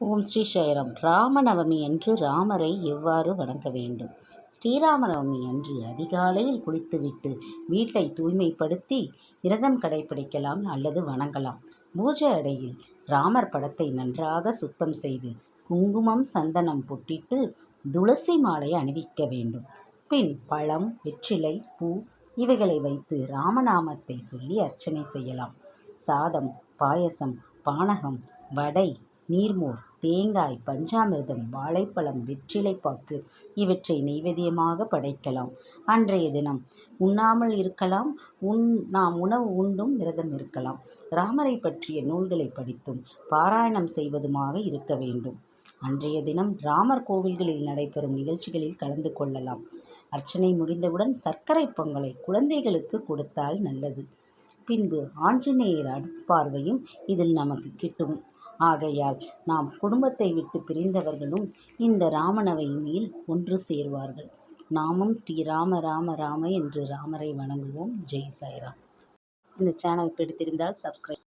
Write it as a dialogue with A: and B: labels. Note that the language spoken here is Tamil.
A: ஓம் ஸ்ரீ சாய்ராம் ராமநவமி அன்று ராமரை எவ்வாறு வணங்க வேண்டும்? ஸ்ரீராமநவமி அன்று அதிகாலையில் குளித்துவிட்டு வீட்டை தூய்மைப்படுத்தி விரதம் கடைபிடிக்கலாம் அல்லது வணங்கலாம். பூஜை அடையில் ராமர் படத்தை நன்றாக சுத்தம் செய்து குங்குமம் சந்தனம் பொட்டிட்டு துளசி மாலை அணிவிக்க வேண்டும். பின் பழம் வெற்றிலை பூ இவைகளை வைத்து ராமநாமத்தை சொல்லி அர்ச்சனை செய்யலாம். சாதம் பாயசம் பானகம் வடை நீர்மோர் தேங்காய் பஞ்சாமிர்தம் வாழைப்பழம் வெற்றிலைப்பாக்கு இவற்றை நைவேத்தியமாக படைக்கலாம். அன்றைய தினம் உண்ணாமல் இருக்கலாம் உண் நாம் உணவு உண்டும் விரதம் இருக்கலாம். ராமரை பற்றிய நூல்களை படித்தும் பாராயணம் செய்வதுமாக இருக்க வேண்டும். அன்றைய தினம் ராமர் கோவில்களில் நடைபெறும் நிகழ்ச்சிகளில் கலந்து கொள்ளலாம். அர்ச்சனை முடிந்தவுடன் சர்க்கரை பொங்கலை குழந்தைகளுக்கு கொடுத்தால் நல்லது. பின்பு ஆஞ்சநேயர் அருட்பார்வையும் இதில் நமக்கு கிட்டும். ஆகையால் நாம் குடும்பத்தை விட்டு பிரிந்தவர்களும் இந்த ராமநவமியில் ஒன்று சேர்வார்கள். நாமும் ஸ்ரீ ராம ராம ராம என்று ராமரை வணங்குவோம். ஜெய் சாய்ராம். இந்த சேனல் பிடித்திருந்தால் சப்ஸ்கிரைப்